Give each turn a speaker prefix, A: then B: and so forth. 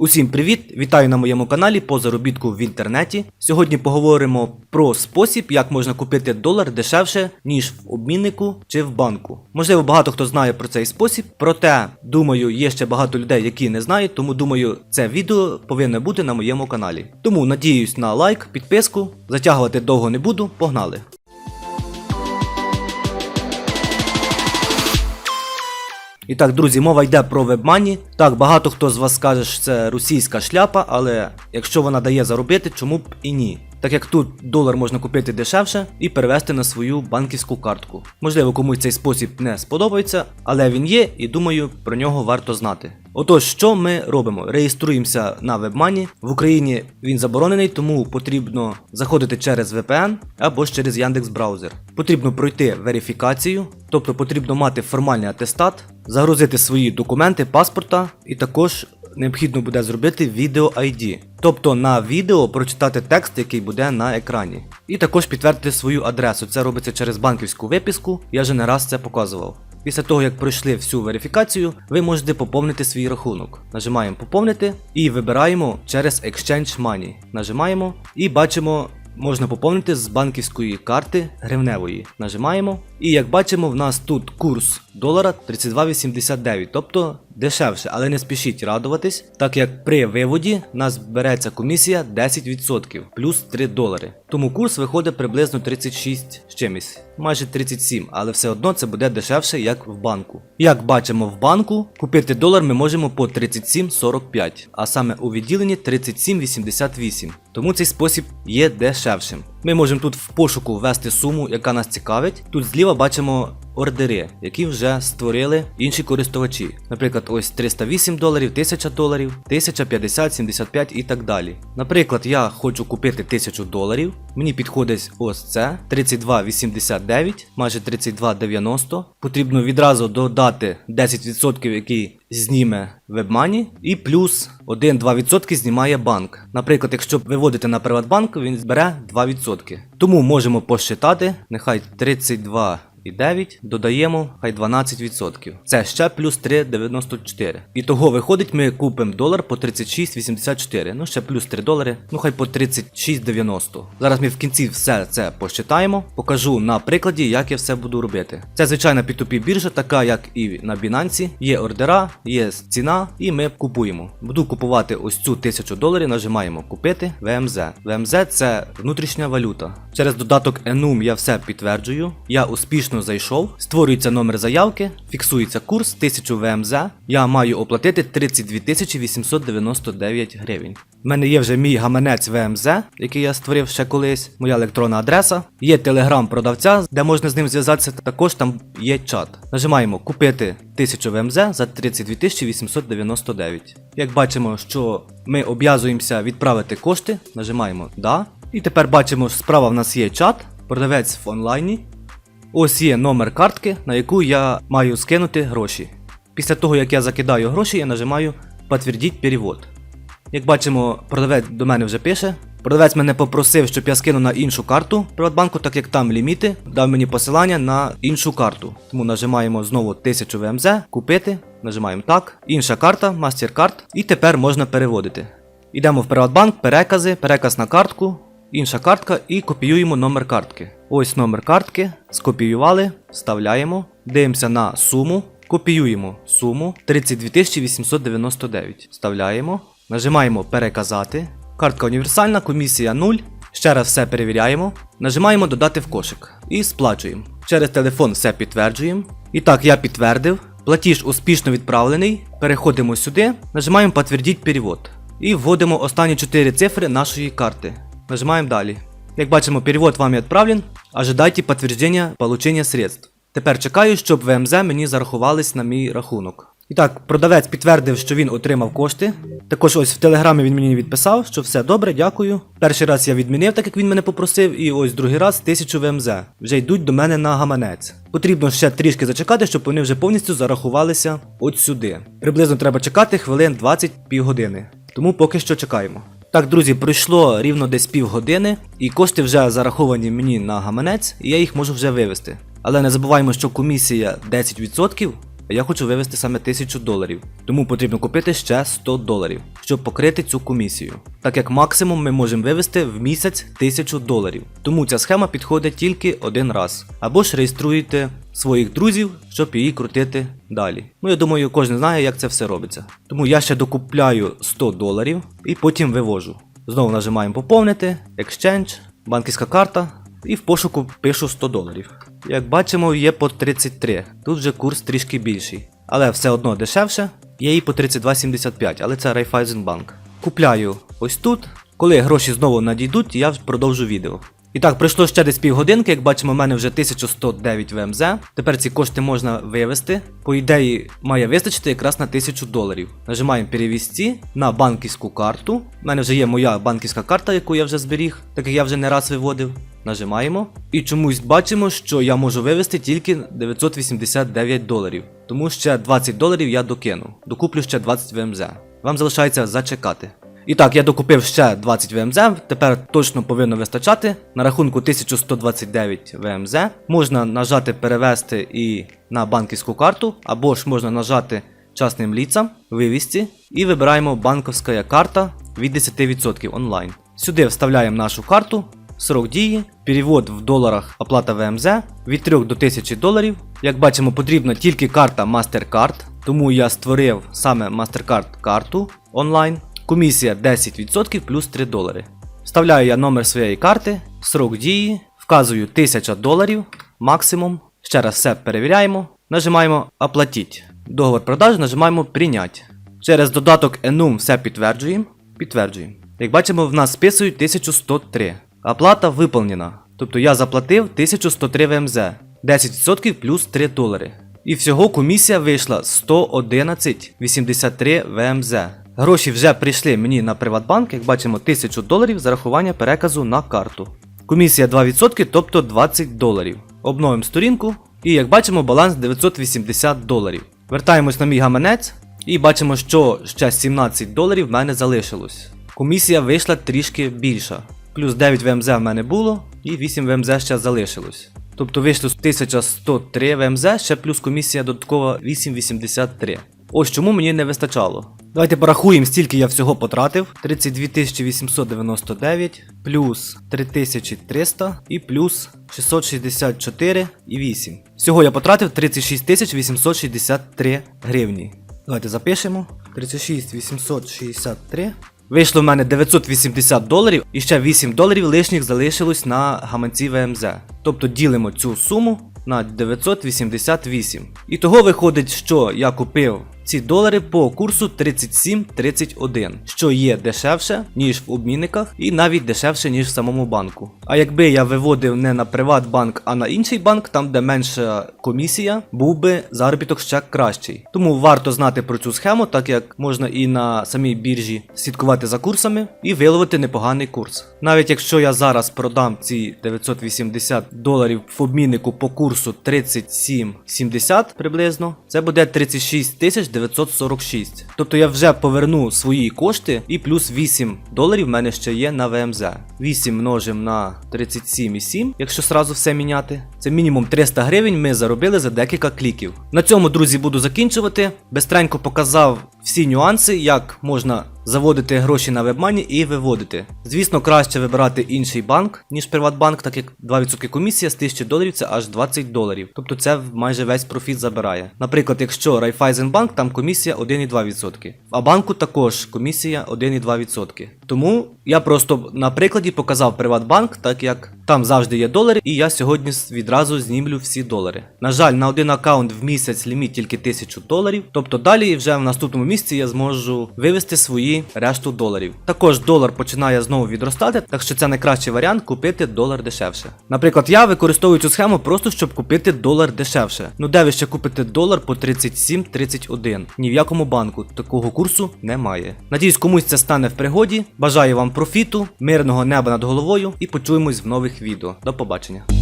A: Усім привіт! Вітаю на моєму каналі по заробітку в інтернеті. Сьогодні поговоримо про спосіб, як можна купити долар дешевше, ніж в обміннику чи в банку. Можливо, багато хто знає про цей спосіб, проте думаю, є ще багато людей, які не знають, тому думаю, це відео повинно бути на моєму каналі. Тому надіюсь на лайк, підписку. Затягувати довго не буду. Погнали! І так, друзі, мова йде про вебмані. Так, багато хто з вас скаже, що це російська шляпа, але якщо вона дає заробити, чому б і ні? Так як тут долар можна купити дешевше і перевести на свою банківську картку. Можливо, комусь цей спосіб не сподобається, але він є і думаю, про нього варто знати. Отож, що ми робимо? Реєструємося на вебмані. В Україні він заборонений, тому потрібно заходити через VPN або ж через Яндекс браузер. Потрібно пройти верифікацію, тобто потрібно мати формальний атестат, загрузити свої документи паспорта і також необхідно буде зробити відео ID. Тобто на відео прочитати текст, який буде на екрані. І також підтвердити свою адресу. Це робиться через банківську виписку, я вже не раз це показував. Після того, як пройшли всю верифікацію, ви можете поповнити свій рахунок. Нажимаємо поповнити і вибираємо через Exchange Money. Нажимаємо і бачимо. Можна поповнити з банківської карти гривневої. Нажимаємо. І як бачимо, в нас тут курс долара 32,89, тобто дешевше, але не спішіть радуватись, так як при виводі нас береться комісія 10% плюс 3 долари. Тому курс виходить приблизно 36 з чимось, майже 37, але все одно це буде дешевше, як в банку. Як бачимо в банку, купити долар ми можемо по 37,45, а саме у відділенні 37,88. Тому цей спосіб є дешевшим. Ми можемо тут в пошуку ввести суму, яка нас цікавить. Тут зліва бачимо ордери, які вже створили інші користувачі. Наприклад, ось 308 доларів, 1000 доларів, 1050, 75 і так далі. Наприклад, я хочу купити 1000 доларів. Мені підходить ось це 32,89, майже 32,90. Потрібно відразу додати 10%, який зніме WebMoney, і плюс 1-2% знімає банк. Наприклад, якщо виводити на Приватбанк, він збере 2%. Тому можемо посчитати, нехай 32 і 9 додаємо хай 12%. Це ще плюс 3,94. І того виходить, ми купимо долар по 36,84. Ну ще плюс 3 долари, ну хай по 36,90. Зараз ми в кінці все це посчитаємо. Покажу на прикладі, як я все буду робити. Це звичайна P2P біржа, така як і на Binance. Є ордера, є ціна, і ми купуємо. Буду купувати ось цю 1000 доларів, нажимаємо купити VMZ. VMZ це внутрішня валюта. Через додаток Enum я все підтверджую. Я успішно зайшов, створюється номер заявки, фіксується курс 1000 ВМЗ. Я маю оплатити 32 899 гривень. У мене є вже мій гаманець ВМЗ, який я створив ще колись, моя електронна адреса. Є телеграм продавця, де можна з ним зв'язатися. Також там є чат. Нажимаємо купити 1000 ВМЗ за 32 899. Як бачимо, що ми об'язуємося відправити кошти, нажимаємо Да. І тепер бачимо, що справа в нас є чат, продавець в онлайні. Ось є номер картки, на яку я маю скинути гроші. Після того, як я закидаю гроші, я нажимаю Подтвердіть перевод. Як бачимо, продавець до мене вже пише. Продавець мене попросив, щоб я скинув на іншу карту Приватбанку, так як там ліміти, дав мені посилання на іншу карту. Тому нажимаємо знову 1000 ВМЗ, купити, нажимаємо так. Інша карта, MasterCard, і тепер можна переводити. Йдемо в Приватбанк, перекази, переказ на картку, інша картка і копіюємо номер картки. Ось номер картки, скопіювали, вставляємо, дивимося на суму, копіюємо суму 32 899. Вставляємо, нажимаємо переказати. Картка універсальна, комісія 0. Ще раз все перевіряємо. Нажимаємо додати в кошик і сплачуємо. Через телефон все підтверджуємо. І так, я підтвердив. Платіж успішно відправлений. Переходимо сюди, нажимаємо Подтвердіть перевод. І вводимо останні 4 цифри нашої карти. Нажимаємо далі. Як бачимо, перевод вам відправлен. Ожидайте підтвердження получення средств. Тепер чекаю, щоб ВМЗ мені зарахувались на мій рахунок. І так, продавець підтвердив, що він отримав кошти. Також ось в телеграмі він мені відписав, що все добре, дякую. Перший раз я відмінив, так як він мене попросив, і ось другий раз 1000 ВМЗ. Вже йдуть до мене на гаманець. Потрібно ще трішки зачекати, щоб вони вже повністю зарахувалися от сюди. Приблизно треба чекати хвилин 20 півгодини. Тому поки що чекаємо. Так, друзі, пройшло рівно десь півгодини, і кошти вже зараховані мені на гаманець, і я їх можу вже вивести. Але не забуваємо, що комісія 10%, а я хочу вивести саме 1000 доларів. Тому потрібно купити ще 100 доларів, щоб покрити цю комісію. Так як максимум ми можемо вивести в місяць 1000 доларів. Тому ця схема підходить тільки один раз. Або ж реєструєте своїх друзів, щоб її крутити далі. Ну я думаю, кожен знає, як це все робиться. Тому я ще докупляю 100 доларів і потім вивожу. Знову нажимаємо поповнити, Exchange, банківська карта і в пошуку пишу 100 доларів. Як бачимо, є по 33. Тут вже курс трішки більший. Але все одно дешевше. Є і по 32,75, але це Raiffeisenbank. Купляю ось тут. Коли гроші знову надійдуть, я продовжу відео. І так, пройшло ще десь півгодинки, як бачимо, в мене вже 1109 ВМЗ. Тепер ці кошти можна вивести. По ідеї, має вистачити якраз на 1000 доларів. Нажимаємо перевести на банківську карту. У мене вже є моя банківська карта, яку я вже зберіг, так як я вже не раз виводив. Нажимаємо. І чомусь бачимо, що я можу вивести тільки 989 доларів. Тому ще 20 доларів я докину. Докуплю ще 20 ВМЗ. Вам залишається зачекати. І так, я докупив ще 20 ВМЗ, тепер точно повинно вистачати. На рахунку 1129 ВМЗ. Можна нажати перевести і на банківську карту, або ж можна нажати частним ліцам, вивісті, і вибираємо банківська карта від 10% онлайн. Сюди вставляємо нашу карту, срок дії, перевод в доларах оплата ВМЗ від 3 до 1000 доларів. Як бачимо, потрібна тільки карта MasterCard, тому я створив саме MasterCard карту онлайн. Комісія 10% плюс 3 долари. Вставляю я номер своєї карти, срок дії, вказую 1000 доларів максимум. Ще раз все перевіряємо. Нажимаємо Оплатіть. Договор продажу нажимаємо Прийнять. Через додаток Enum все підтверджуємо. Підтверджуємо. Як бачимо, в нас списують 1103. Оплата виповнена. Тобто я заплатив 1103 ВМЗ, 10% плюс 3 долари. І всього комісія вийшла 111,83 ВМЗ. Гроші вже прийшли мені на Приватбанк, як бачимо, 1000 доларів зарахування переказу на карту. Комісія 2%, тобто 20 доларів. Обновимо сторінку. І як бачимо, баланс 980 доларів. Вертаємось на мій гаманець і бачимо, що ще 17 доларів в мене залишилось. Комісія вийшла трішки більша. Плюс 9 ВМЗ в мене було, і 8 ВМЗ ще залишилось. Тобто вийшло 1103 ВМЗ, ще плюс комісія додаткова 883. Ось чому мені не вистачало. Давайте порахуємо, стільки я всього потратив. 32 899, плюс 3300 і плюс 664 і 8. Всього я потратив 36 863 гривні. Давайте запишемо. 36 863. Вийшло в мене 980 доларів і ще 8 доларів лишніх залишилось на гаманці ВМЗ. Тобто ділимо цю суму на 988. І того виходить, що я купив ці долари по курсу 37.31, що є дешевше, ніж в обмінниках, і навіть дешевше, ніж в самому банку. А якби я виводив не на Приватбанк, а на інший банк, там де менша комісія, був би заробіток ще кращий. Тому варто знати про цю схему, так як можна і на самій біржі слідкувати за курсами і виловити непоганий курс. Навіть якщо я зараз продам ці 980 доларів в обміннику по курсу 37,70 приблизно, це буде 36 тисяч 946. Тобто я вже поверну свої кошти і плюс 8 доларів в мене ще є на ВМЗ. 8 множимо на 37,7, якщо сразу все міняти. Це мінімум 300 гривень ми заробили за декілька кліків. На цьому, друзі, буду закінчувати. Бестренько показав всі нюанси, як можна заводити гроші на вебмані і виводити. Звісно, краще вибирати інший банк, ніж Приватбанк, так як 2% комісія з 1000 доларів це аж 20 доларів. Тобто це майже весь профіт забирає. Наприклад, якщо Raiffeisenbank, там комісія 1,2%. А банку також комісія 1,2%. Тому я просто на прикладі показав Приватбанк, так як там завжди є долари, і я сьогодні відразу знімлю всі долари. На жаль, на один аккаунт в місяць ліміт тільки 1000 доларів. Тобто далі вже в наступному місяці я зможу вивести свої решту доларів. Також долар починає знову відростати, так що це найкращий варіант купити долар дешевше. Наприклад, я використовую цю схему просто щоб купити долар дешевше. Ну де ви ще купите долар по 37-31? Ні в якому банку такого курсу немає. Надіюсь, комусь це стане в пригоді. Бажаю вам профіту, мирного неба над головою і почуємось в нових відео. До побачення.